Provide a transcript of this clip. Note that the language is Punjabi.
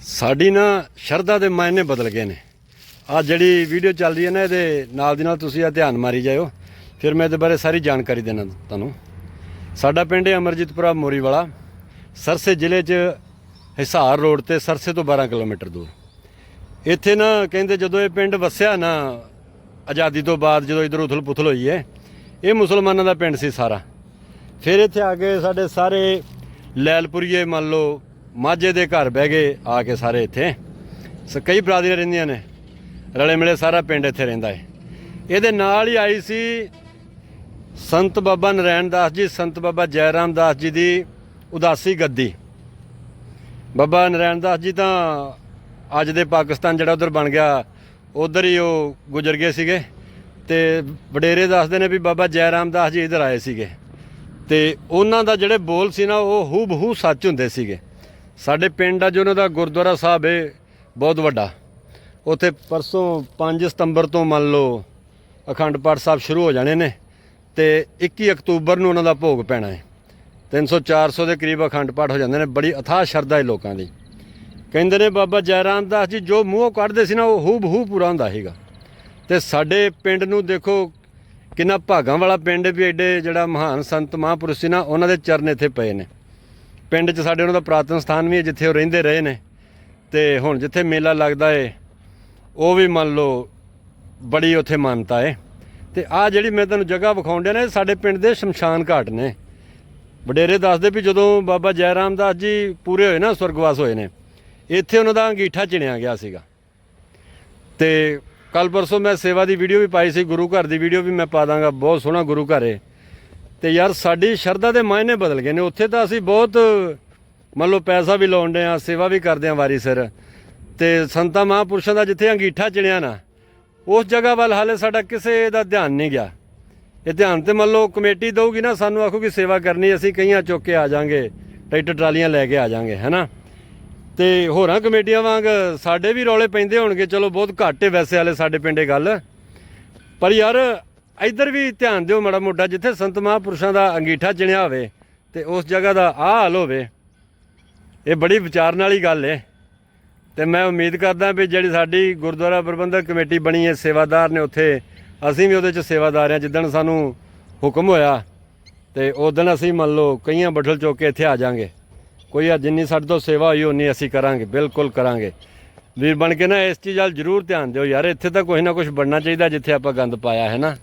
ਸਾਡੀ ਨਾ ਸ਼ਰਧਾ ਦੇ ਮਾਇਨੇ ਬਦਲ ਗਏ ਨੇ। ਆ ਜਿਹੜੀ ਵੀਡੀਓ ਚੱਲ ਰਹੀ ਹੈ ਨਾ, ਇਹਦੇ ਨਾਲ ਦੀ ਨਾਲ ਤੁਸੀਂ ਆ ਧਿਆਨ ਮਾਰੀ ਜਾਇਓ। ਫਿਰ ਮੈਂ ਇਹਦੇ ਬਾਰੇ ਸਾਰੀ ਜਾਣਕਾਰੀ ਦੇਣਾ ਤੁਹਾਨੂੰ। ਸਾਡਾ ਪਿੰਡ ਹੈ ਅਮਰਜੀਤਪੁਰਾ ਮੋਰੀਵਾਲਾ। ਸਰਸੇ ਜ਼ਿਲ੍ਹੇ 'ਚ ਹਿਸਾਰ ਰੋਡ ਤੇ ਸਰਸੇ ਤੋਂ 12 ਕਿਲੋਮੀਟਰ ਦੂਰ। ਇੱਥੇ ਨਾ ਕਹਿੰਦੇ ਜਦੋਂ ਇਹ ਪਿੰਡ ਵਸਿਆ ਨਾ, ਆਜ਼ਾਦੀ ਤੋਂ ਬਾਅਦ ਜਦੋਂ ਇਧਰ ਉਥਲ ਪੁਥਲ ਹੋਈ ਹੈ, ਇਹ ਮੁਸਲਮਾਨਾਂ ਦਾ ਪਿੰਡ ਸੀ ਸਾਰਾ। ਫਿਰ ਇੱਥੇ ਆ ਕੇ ਸਾਡੇ ਸਾਰੇ ਲੈਲਪੁਰੀਏ ਮੰਨ ਲਓ ਮਾਝੇ ਦੇ ਘਰ ਬਹਿ ਗਏ ਆ ਕੇ ਸਾਰੇ ਇੱਥੇ। ਸ ਕਈ ਬਰਾਦਰੀਆਂ ਰਹਿੰਦੀਆਂ ਨੇ। ਰਲੇ ਮਿਲੇ ਸਾਰਾ ਪਿੰਡ ਇੱਥੇ ਰਹਿੰਦਾ ਹੈ। ਇਹਦੇ ਨਾਲ ਹੀ ਆਈ ਸੀ ਸੰਤ ਬਾਬਾ ਨਰੈਣ ਦਾਸ ਜੀ, ਸੰਤ ਬਾਬਾ ਜੈਰਾਮ ਦਾਸ ਜੀ ਦੀ ਉਦਾਸੀ ਗੱਦੀ। ਬਾਬਾ ਨਰੈਣ ਦਾਸ ਜੀ ਤਾਂ ਅੱਜ ਦੇ ਪਾਕਿਸਤਾਨ ਜਿਹੜਾ ਉਧਰ ਬਣ ਗਿਆ, ਉਧਰ ਹੀ ਉਹ ਗੁਜ਼ਰ ਗਏ ਸੀਗੇ। ਤੇ ਵਡੇਰੇ ਦੱਸਦੇ ਨੇ ਵੀ ਬਾਬਾ ਜੈਰਾਮ ਦਾਸ ਜੀ ਇਧਰ ਆਏ ਸੀਗੇ। ਤੇ ਉਹਨਾਂ ਦਾ ਜਿਹੜੇ ਬੋਲ ਸੀ ਨਾ, ਉਹ ਹੂ ਬਹੂ ਸੱਚ ਹੁੰਦੇ ਸੀਗੇ। ਸਾਡੇ ਪਿੰਡ ਆ ਜੋ, ਉਹਨਾਂ ਦਾ ਗੁਰਦੁਆਰਾ ਸਾਹਿਬ ਹੈ ਬਹੁਤ ਵੱਡਾ। ਉੱਥੇ ਪਰਸੋਂ 5 ਸਤੰਬਰ ਤੋਂ ਮੰਨ ਲਓ ਅਖੰਡ ਪਾਠ ਸਾਹਿਬ ਸ਼ੁਰੂ ਹੋ ਜਾਣੇ ਨੇ ਤੇ 21 ਅਕਤੂਬਰ ਨੂੰ ਉਹਨਾਂ ਦਾ ਭੋਗ ਪੈਣਾ ਹੈ 300 400 ਦੇ ਕਰੀਬ ਅਖੰਡ ਪਾਠ ਹੋ ਜਾਂਦੇ ਨੇ, ਬੜੀ ਅਥਾਹ ਸ਼ਰਧਾ ਹੈ ਲੋਕਾਂ ਦੀ। ਕਹਿੰਦੇ ਨੇ, ਬਾਬਾ ਜੈਰਾਮ ਦਾਸ ਜੀ, ਜੋ ਮੂੰਹੋਂ ਕੱਢਦੇ ਸੀ ਨਾ, ਉਹ ਹੂ ਬਹੂ ਪੂਰਾ ਹੁੰਦਾ ਸੀਗਾ। ਤੇ ਸਾਡੇ ਪਿੰਡ ਨੂੰ ਦੇਖੋ, ਕਿੰਨਾ ਭਾਗਾਂ ਵਾਲਾ ਪਿੰਡ ਵੀ ਐਡੇ ਜਿਹੜਾ ਮਹਾਨ ਸੰਤ ਮਹਾਂਪੁਰਸ਼ ਸੀ ਨਾ, ਉਹਨਾਂ ਦੇ ਚਰਨ ਇੱਥੇ ਪਏ ਨੇ। ਪਿੰਡ 'ਚ ਸਾਡੇ ਉਹਨਾਂ ਦਾ ਪ੍ਰਾਤਨ ਸਥਾਨ ਵੀ ਹੈ, ਜਿੱਥੇ ਉਹ ਰਹਿੰਦੇ ਰਹੇ ਨੇ। ਤੇ ਹੁਣ ਜਿੱਥੇ ਮੇਲਾ ਲੱਗਦਾ ਏ, ਉਹ ਵੀ ਮੰਨ ਲਓ ਬੜੀ ਉੱਥੇ ਮਾਨਤਾ ਏ। ਤੇ ਆ ਜਿਹੜੀ ਮੈਂ ਤੁਹਾਨੂੰ ਜਗ੍ਹਾ ਵਿਖਾਉਣ ਡਿਆ ਨਾ ਸਾਡੇ ਪਿੰਡ ਦੇ ਸ਼ਮਸ਼ਾਨ ਘਾਟ ਨੇ। ਵਡੇਰੇ ਦੱਸਦੇ ਵੀ ਜਦੋਂ ਬਾਬਾ ਜੈ ਰਾਮਦਾਸ ਜੀ ਪੂਰੇ ਹੋਏ ਨਾ, ਸਵਰਗਵਾਸ ਹੋਏ ਨੇ, ਇੱਥੇ ਉਹਨਾਂ ਦਾ ਅੰਗੀਠਾ ਚਿਣਿਆ ਗਿਆ ਸੀਗਾ। ਤੇ ਕੱਲ ਪਰਸੋਂ ਮੈਂ ਸੇਵਾ ਦੀ ਵੀਡੀਓ ਵੀ ਪਾਈ ਸੀ, ਗੁਰੂ ਘਰ ਦੀ ਵੀਡੀਓ ਵੀ ਮੈਂ ਪਾ ਦਾਂਗਾ, ਬਹੁਤ ਸੋਹਣਾ ਗੁਰੂ ਘਰ ਏ। ਤੇ ਯਾਰ ਸਾਡੀ ਸ਼ਰਧਾ ਦੇ ਮਾਇਨੇ ਬਦਲ ਗਏ ਨੇ। ਉੱਥੇ ਤਾਂ ਅਸੀਂ ਬਹੁਤ, ਮੰਨ ਲਓ ਪੈਸਾ ਵੀ ਲਾਉਂਦੇ ਆ ਸੇਵਾ ਵੀ ਕਰਦੇ ਆ ਵਾਰੀ ਸਿਰ। ਤੇ ਸੰਤਾਂ ਮਹਾਂਪੁਰਸ਼ਾਂ ਦਾ ਜਿੱਥੇ ਅੰਗੀਠਾ ਚਿਣਿਆ ਨਾ, ਉਸ ਜਗ੍ਹਾ ਵੱਲ ਹਾਲੇ ਸਾਡਾ ਕਿਸੇ ਦਾ ਧਿਆਨ ਨਹੀਂ ਗਿਆ। ਇਹ ਧਿਆਨ ਤੇ ਮੰਨ ਲਓ ਕਮੇਟੀ ਦਊਗੀ ਨਾ, ਸਾਨੂੰ ਆਖੂਗੀ ਸੇਵਾ ਕਰਨੀ, ਅਸੀਂ ਕਈਆਂ ਚੁੱਕ ਕੇ ਆ ਜਾਾਂਗੇ, ਟਰੈਕਟਰ ਟਰਾਲੀਆਂ ਲੈ ਕੇ ਆ ਜਾਾਂਗੇ ਹੈਨਾ ਤੇ ਹੋਰਾਂ ਕਮੇਟੀਆਂ ਵਾਂਗ ਸਾਡੇ ਵੀ ਰੌਲੇ ਪੈਂਦੇ ਹੋਣਗੇ। ਚਲੋ ਬਹੁਤ ਘੱਟ ਹੈ ਵੈਸੇ ਹਾਲੇ ਸਾਡੇ ਪਿੰਡੇ ਗੱਲ। ਪਰ ਯਾਰ ਇੱਧਰ ਵੀ ਧਿਆਨ ਦਿਓ ਮਾੜਾ ਮੋਟਾ, ਜਿੱਥੇ ਸੰਤ ਮਹਾਂਪੁਰਸ਼ਾਂ ਦਾ ਅੰਗੀਠਾ ਚਿਣਿਆ ਹੋਵੇ ਤੇ ਉਸ ਜਗ੍ਹਾ ਦਾ ਆਹ ਹਾਲ ਹੋਵੇ, ਇਹ ਬੜੀ ਵਿਚਾਰਨ ਵਾਲੀ ਗੱਲ ਹੈ ਤੇ ਮੈਂ ਉਮੀਦ ਕਰਦਾ ਵੀ ਜਿਹੜੀ ਸਾਡੀ ਗੁਰਦੁਆਰਾ ਪ੍ਰਬੰਧਕ ਕਮੇਟੀ ਬਣੀ ਹੈ, ਸੇਵਾਦਾਰ ਨੇ ਉੱਥੇ, ਅਸੀਂ ਵੀ ਉਹਦੇ ਚ ਸੇਵਾਦਾਰ ਹਾਂ, ਜਿੱਦਣ ਸਾਨੂੰ ਹੁਕਮ ਹੋਇਆ ਤੇ ਉਸ ਦਿਨ ਅਸੀਂ ਮੰਨ ਲਓ ਕਈਆਂ ਬੱਠਲ ਚੁੱਕ ਕੇ ਇੱਥੇ ਆ ਜਾਾਂਗੇ। ਕੋਈ ਆ ਜਿੰਨੀ ਸਾਡੇ ਤੋਂ ਸੇਵਾ ਹੋਈ ਉਨੀ ਅਸੀਂ ਕਰਾਂਗੇ, ਬਿਲਕੁਲ ਕਰਾਂਗੇ। ਵੀਰ ਬਣ ਕੇ ਨਾ ਇਸ ਚੀਜ਼ ਵੱਲ ਜ਼ਰੂਰ ਧਿਆਨ ਦਿਓ ਯਾਰ, ਇੱਥੇ ਤਾਂ ਕੁਛ ਨਾ ਕੁਛ ਬਣਨਾ ਚਾਹੀਦਾ ਜਿੱਥੇ ਆਪਾਂ ਗੰਦ ਪਾਇਆ ਹੈ ਨਾ।